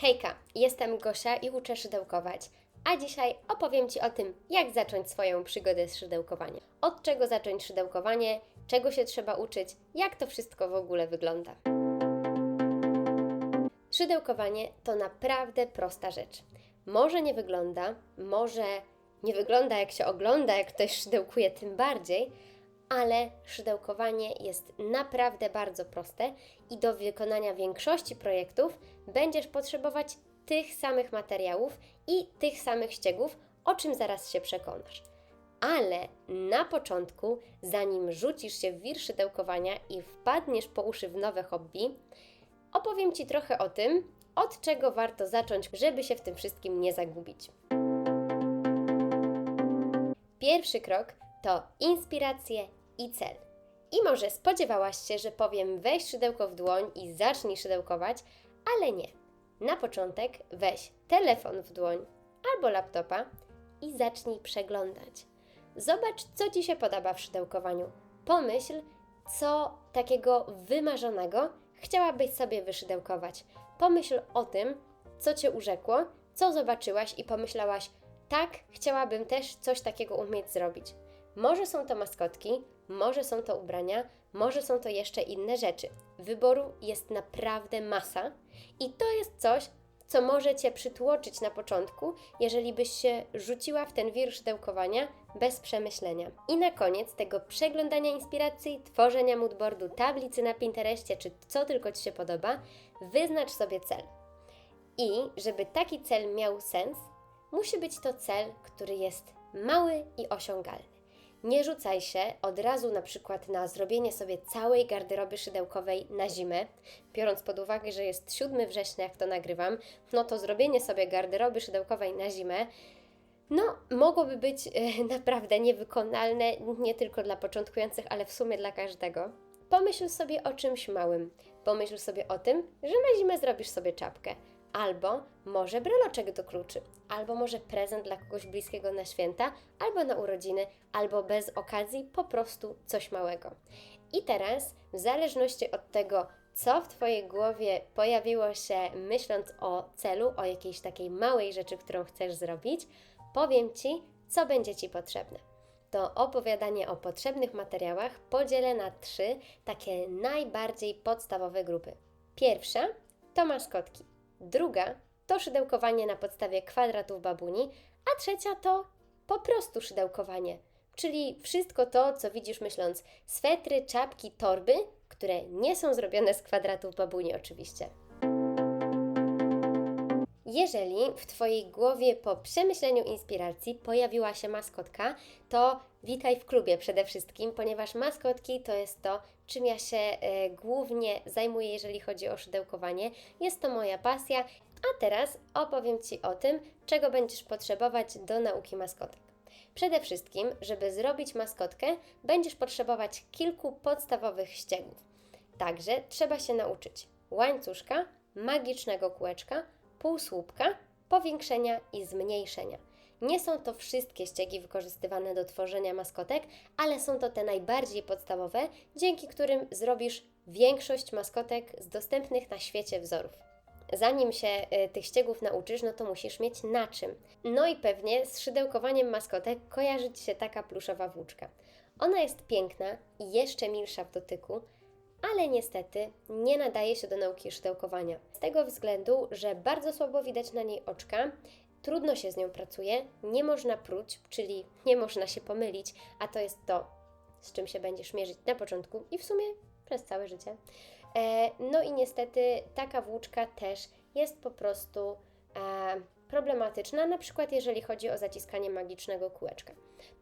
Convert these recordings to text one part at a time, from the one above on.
Hejka, jestem Gosia i uczę szydełkować. A dzisiaj opowiem Ci o tym, jak zacząć swoją przygodę z szydełkowaniem. Od czego zacząć szydełkowanie, czego się trzeba uczyć, jak to wszystko w ogóle wygląda. Szydełkowanie to naprawdę prosta rzecz. Może nie wygląda, może nie wygląda jak się ogląda, jak ktoś szydełkuje tym bardziej, ale szydełkowanie jest naprawdę bardzo proste i do wykonania większości projektów będziesz potrzebować tych samych materiałów i tych samych ściegów, o czym zaraz się przekonasz. Ale na początku, zanim rzucisz się w wir szydełkowania i wpadniesz po uszy w nowe hobby, opowiem Ci trochę o tym, od czego warto zacząć, żeby się w tym wszystkim nie zagubić. Pierwszy krok to inspiracje i cel. I może spodziewałaś się, że powiem weź szydełko w dłoń i zacznij szydełkować, ale nie. Na początek weź telefon w dłoń albo laptopa i zacznij przeglądać. Zobacz, co Ci się podoba w szydełkowaniu. Pomyśl, co takiego wymarzonego chciałabyś sobie wyszydełkować. Pomyśl o tym, co Cię urzekło, co zobaczyłaś i pomyślałaś, tak, chciałabym też coś takiego umieć zrobić. Może są to maskotki, może są to ubrania, może są to jeszcze inne rzeczy. Wyboru jest naprawdę masa i to jest coś, co może Cię przytłoczyć na początku, jeżeli byś się rzuciła w ten wir szydełkowania bez przemyślenia. I na koniec tego przeglądania inspiracji, tworzenia moodboardu, tablicy na Pinterestie, czy co tylko Ci się podoba, wyznacz sobie cel. I żeby taki cel miał sens, musi być to cel, który jest mały i osiągalny. Nie rzucaj się od razu na przykład na zrobienie sobie całej garderoby szydełkowej na zimę. Biorąc pod uwagę, że jest 7 września, jak to nagrywam, no to zrobienie sobie garderoby szydełkowej na zimę no, mogłoby być e, naprawdę niewykonalne nie tylko dla początkujących, ale w sumie dla każdego. Pomyśl sobie o czymś małym. Pomyśl sobie o tym, że na zimę zrobisz sobie czapkę albo może breloczek do kluczy, albo może prezent dla kogoś bliskiego na święta, albo na urodziny, albo bez okazji po prostu coś małego. I teraz, w zależności od tego, co w Twojej głowie pojawiło się myśląc o celu, o jakiejś takiej małej rzeczy, którą chcesz zrobić, powiem Ci, co będzie Ci potrzebne. To opowiadanie o potrzebnych materiałach podzielę na trzy takie najbardziej podstawowe grupy. Pierwsza to maskotki. Druga to szydełkowanie na podstawie kwadratów babuni, a trzecia to po prostu szydełkowanie, czyli wszystko to, co widzisz myśląc swetry, czapki, torby, które nie są zrobione z kwadratów babuni oczywiście. Jeżeli w Twojej głowie po przemyśleniu inspiracji pojawiła się maskotka, to witaj w klubie przede wszystkim, ponieważ maskotki to jest to, czym ja się e, głównie zajmuję, jeżeli chodzi o szydełkowanie. Jest to moja pasja, a teraz opowiem Ci o tym, czego będziesz potrzebować do nauki maskotek. Przede wszystkim, żeby zrobić maskotkę, będziesz potrzebować kilku podstawowych ściegów. Także trzeba się nauczyć łańcuszka, magicznego kółeczka, półsłupka, powiększenia i zmniejszenia. Nie są to wszystkie ściegi wykorzystywane do tworzenia maskotek, ale są to te najbardziej podstawowe, dzięki którym zrobisz większość maskotek z dostępnych na świecie wzorów. Zanim się y, tych ściegów nauczysz, no to musisz mieć na czym. No i pewnie z szydełkowaniem maskotek kojarzy Ci się taka pluszowa włóczka. Ona jest piękna i jeszcze milsza w dotyku, ale niestety nie nadaje się do nauki szydełkowania. Z tego względu, że bardzo słabo widać na niej oczka, trudno się z nią pracuje, nie można pruć, czyli nie można się pomylić, a to jest to, z czym się będziesz mierzyć na początku i w sumie przez całe życie. E, no i niestety taka włóczka też jest po prostu e, problematyczna, na przykład jeżeli chodzi o zaciskanie magicznego kółeczka.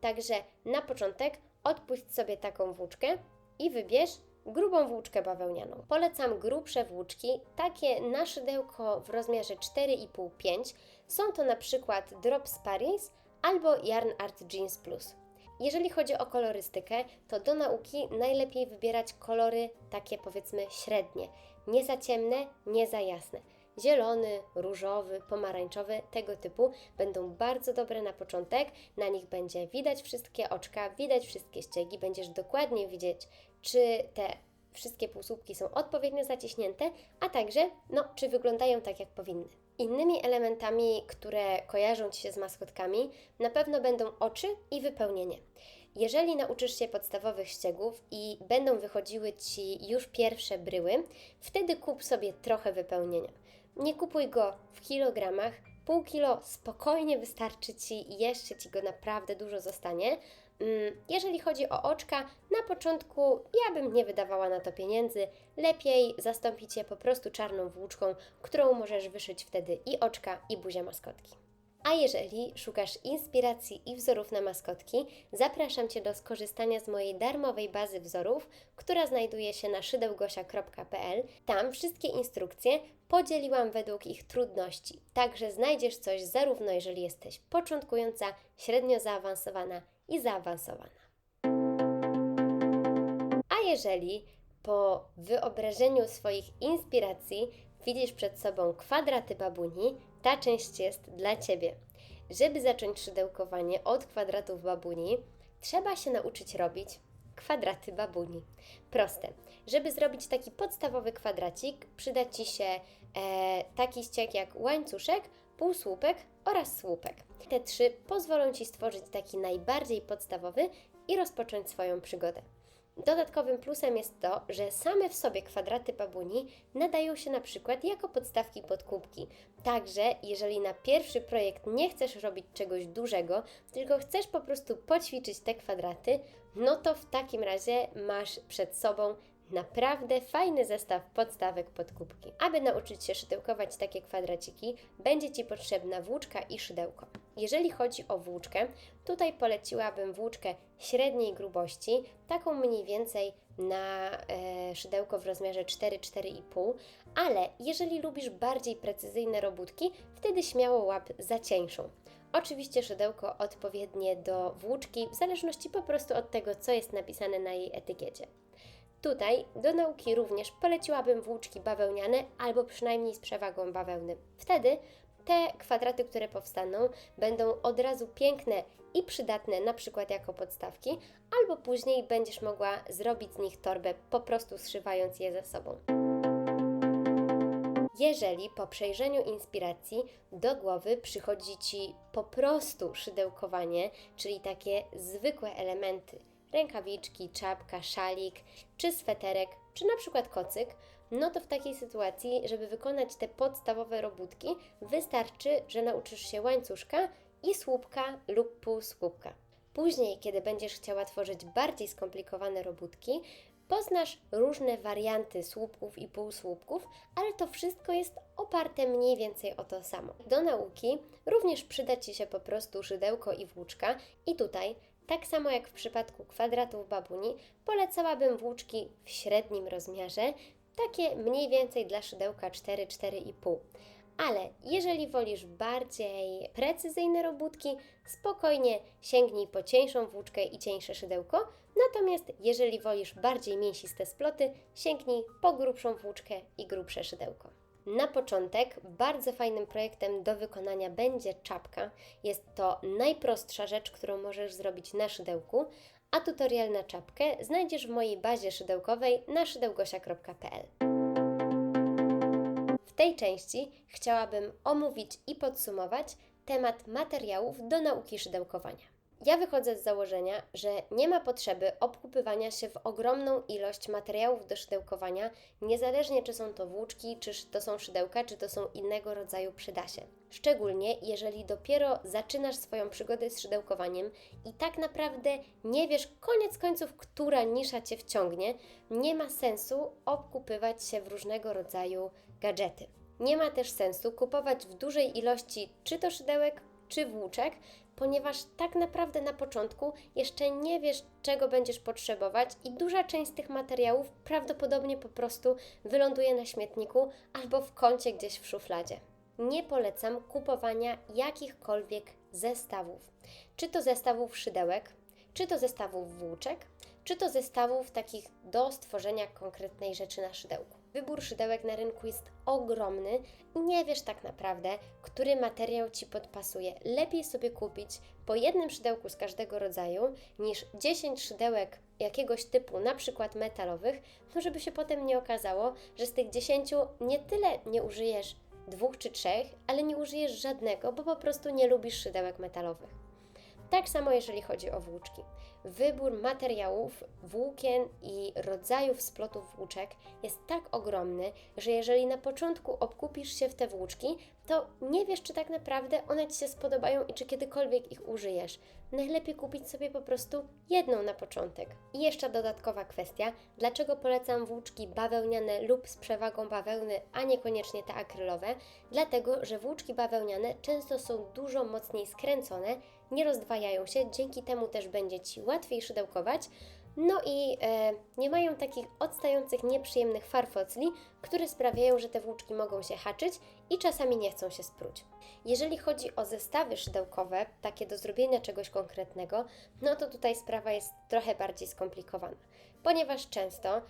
Także na początek odpuść sobie taką włóczkę i wybierz grubą włóczkę bawełnianą. Polecam grubsze włóczki, takie na szydełko w rozmiarze 4,5-5. Są to na przykład Drops Paris albo Yarn Art Jeans Plus. Jeżeli chodzi o kolorystykę, to do nauki najlepiej wybierać kolory takie powiedzmy średnie. Nie za ciemne, nie za jasne. Zielony, różowy, pomarańczowy, tego typu będą bardzo dobre na początek. Na nich będzie widać wszystkie oczka, widać wszystkie ściegi, będziesz dokładnie widzieć, czy te wszystkie półsłupki są odpowiednio zaciśnięte, a także, no, czy wyglądają tak, jak powinny. Innymi elementami, które kojarzą Ci się z maskotkami, na pewno będą oczy i wypełnienie. Jeżeli nauczysz się podstawowych ściegów i będą wychodziły Ci już pierwsze bryły, wtedy kup sobie trochę wypełnienia. Nie kupuj go w kilogramach, pół kilo spokojnie wystarczy Ci i jeszcze Ci go naprawdę dużo zostanie. Mm, Jeżeli chodzi o oczka, na początku ja bym nie wydawała na to pieniędzy. Lepiej zastąpić je po prostu czarną włóczką, którą możesz wyszyć wtedy i oczka, i buzia maskotki. A jeżeli szukasz inspiracji i wzorów na maskotki, zapraszam Cię do skorzystania z mojej darmowej bazy wzorów, która znajduje się na szydełgosia.pl. Tam wszystkie instrukcje podzieliłam według ich trudności, także znajdziesz coś zarówno jeżeli jesteś początkująca, średnio zaawansowana i zaawansowana. A jeżeli po wyobrażeniu swoich inspiracji widzisz przed sobą kwadraty babuni, ta część jest dla Ciebie. Żeby zacząć szydełkowanie od kwadratów babuni, trzeba się nauczyć robić kwadraty babuni. Proste. Żeby zrobić taki podstawowy kwadracik, przyda Ci się e, taki ściek jak łańcuszek, półsłupek oraz słupek. Te trzy pozwolą Ci stworzyć taki najbardziej podstawowy i rozpocząć swoją przygodę. Dodatkowym plusem jest to, że same w sobie kwadraty babuni nadają się na przykład jako podstawki pod kubki. Także, jeżeli na pierwszy projekt nie chcesz robić czegoś dużego, tylko chcesz po prostu poćwiczyć te kwadraty, no to w takim razie masz przed sobą naprawdę fajny zestaw podstawek pod kubki. Aby nauczyć się szydełkować takie kwadraciki, będzie Ci potrzebna włóczka i szydełko. Jeżeli chodzi o włóczkę, tutaj poleciłabym włóczkę średniej grubości, taką mniej więcej na e, szydełko w rozmiarze 4-4,5, ale jeżeli lubisz bardziej precyzyjne robótki, wtedy śmiało łap za cieńszą. Oczywiście szydełko odpowiednie do włóczki, w zależności po prostu od tego, co jest napisane na jej etykiecie. Tutaj do nauki również poleciłabym włóczki bawełniane albo przynajmniej z przewagą bawełny. Wtedy te kwadraty, które powstaną, będą od razu piękne i przydatne, na przykład jako podstawki, albo później będziesz mogła zrobić z nich torbę, po prostu zszywając je ze sobą. Jeżeli po przejrzeniu inspiracji do głowy przychodzi Ci po prostu szydełkowanie, czyli takie zwykłe elementy, rękawiczki, czapka, szalik, czy sweterek, czy na przykład kocyk, no to w takiej sytuacji, żeby wykonać te podstawowe robótki, wystarczy, że nauczysz się łańcuszka i słupka lub półsłupka. Później, kiedy będziesz chciała tworzyć bardziej skomplikowane robótki, poznasz różne warianty słupków i półsłupków, ale to wszystko jest oparte mniej więcej o to samo. Do nauki również przyda Ci się po prostu szydełko i włóczka i tutaj tak samo jak w przypadku kwadratów babuni, polecałabym włóczki w średnim rozmiarze, takie mniej więcej dla szydełka 4-4,5. Ale jeżeli wolisz bardziej precyzyjne robótki, spokojnie sięgnij po cieńszą włóczkę i cieńsze szydełko. Natomiast jeżeli wolisz bardziej mięsiste sploty, sięgnij po grubszą włóczkę i grubsze szydełko. Na początek bardzo fajnym projektem do wykonania będzie czapka. Jest to najprostsza rzecz, którą możesz zrobić na szydełku, a tutorial na czapkę znajdziesz w mojej bazie szydełkowej na szydełgosia.pl. W tej części chciałabym omówić i podsumować temat materiałów do nauki szydełkowania. Ja wychodzę z założenia, że nie ma potrzeby obkupywania się w ogromną ilość materiałów do szydełkowania, niezależnie czy są to włóczki, czy to są szydełka, czy to są innego rodzaju przydasie. Szczególnie jeżeli dopiero zaczynasz swoją przygodę z szydełkowaniem i tak naprawdę nie wiesz koniec końców, która nisza Cię wciągnie, nie ma sensu obkupywać się w różnego rodzaju gadżety. Nie ma też sensu kupować w dużej ilości czy to szydełek, czy włóczek, ponieważ tak naprawdę na początku jeszcze nie wiesz, czego będziesz potrzebować, i duża część z tych materiałów prawdopodobnie po prostu wyląduje na śmietniku albo w kącie gdzieś w szufladzie. Nie polecam kupowania jakichkolwiek zestawów. Czy to zestawów szydełek, czy to zestawów włóczek, czy to zestawów takich do stworzenia konkretnej rzeczy na szydełku. Wybór szydełek na rynku jest ogromny i nie wiesz tak naprawdę, który materiał Ci podpasuje. Lepiej sobie kupić po jednym szydełku z każdego rodzaju niż 10 szydełek jakiegoś typu, na przykład metalowych, no żeby się potem nie okazało, że z tych 10 nie tyle nie użyjesz dwóch czy trzech, ale nie użyjesz żadnego, bo po prostu nie lubisz szydełek metalowych. Tak samo jeżeli chodzi o włóczki. Wybór materiałów, włókien i rodzajów splotów włóczek jest tak ogromny, że jeżeli na początku obkupisz się w te włóczki, to nie wiesz, czy tak naprawdę one Ci się spodobają i czy kiedykolwiek ich użyjesz. Najlepiej kupić sobie po prostu jedną na początek. I jeszcze dodatkowa kwestia, dlaczego polecam włóczki bawełniane lub z przewagą bawełny, a niekoniecznie te akrylowe? Dlatego, że włóczki bawełniane często są dużo mocniej skręcone, nie rozdwajają się, dzięki temu też będzie Ci łatwiej szydełkować, no i e, nie mają takich odstających, nieprzyjemnych farfocli, które sprawiają, że te włóczki mogą się haczyć i czasami nie chcą się spróć. Jeżeli chodzi o zestawy szydełkowe, takie do zrobienia czegoś konkretnego, no to tutaj sprawa jest trochę bardziej skomplikowana, ponieważ często e,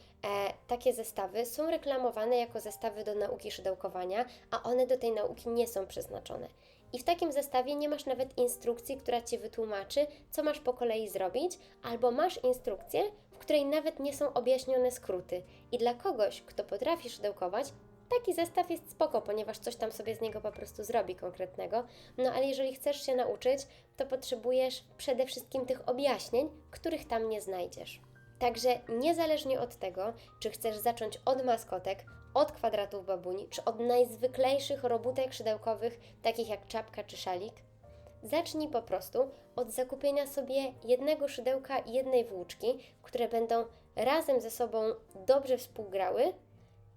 takie zestawy są reklamowane jako zestawy do nauki szydełkowania, a one do tej nauki nie są przeznaczone. I w takim zestawie nie masz nawet instrukcji, która ci wytłumaczy, co masz po kolei zrobić, albo masz instrukcję, w której nawet nie są objaśnione skróty. I dla kogoś, kto potrafi szydełkować, taki zestaw jest spoko, ponieważ coś tam sobie z niego po prostu zrobi konkretnego. No ale jeżeli chcesz się nauczyć, to potrzebujesz przede wszystkim tych objaśnień, których tam nie znajdziesz. Także niezależnie od tego, czy chcesz zacząć od maskotek, od kwadratów babuni, czy od najzwyklejszych robótek szydełkowych, takich jak czapka czy szalik, zacznij po prostu od zakupienia sobie jednego szydełka i jednej włóczki, które będą razem ze sobą dobrze współgrały.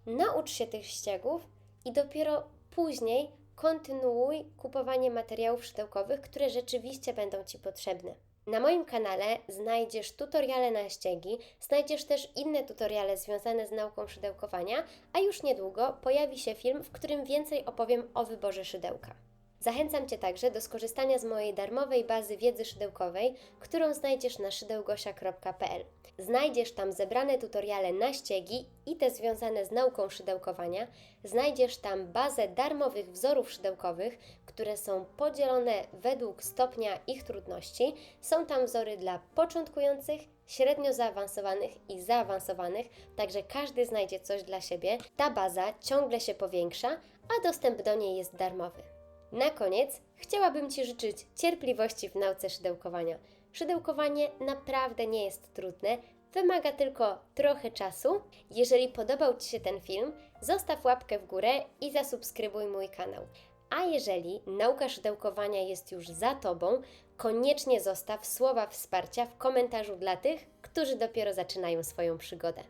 Naucz się tych ściegów i dopiero później kontynuuj kupowanie materiałów szydełkowych, które rzeczywiście będą Ci potrzebne. Na moim kanale znajdziesz tutoriale na ściegi, znajdziesz też inne tutoriale związane z nauką szydełkowania, a już niedługo pojawi się film, w którym więcej opowiem o wyborze szydełka. Zachęcam Cię także do skorzystania z mojej darmowej bazy wiedzy szydełkowej, którą znajdziesz na szydełgosia.pl. Znajdziesz tam zebrane tutoriale na ściegi i te związane z nauką szydełkowania. Znajdziesz tam bazę darmowych wzorów szydełkowych, które są podzielone według stopnia ich trudności. Są tam wzory dla początkujących, średnio zaawansowanych i zaawansowanych, także każdy znajdzie coś dla siebie. Ta baza ciągle się powiększa, a dostęp do niej jest darmowy. Na koniec chciałabym Ci życzyć cierpliwości w nauce szydełkowania. Szydełkowanie naprawdę nie jest trudne, wymaga tylko trochę czasu. Jeżeli podobał Ci się ten film, zostaw łapkę w górę i zasubskrybuj mój kanał. A jeżeli nauka szydełkowania jest już za Tobą, koniecznie zostaw słowa wsparcia w komentarzu dla tych, którzy dopiero zaczynają swoją przygodę.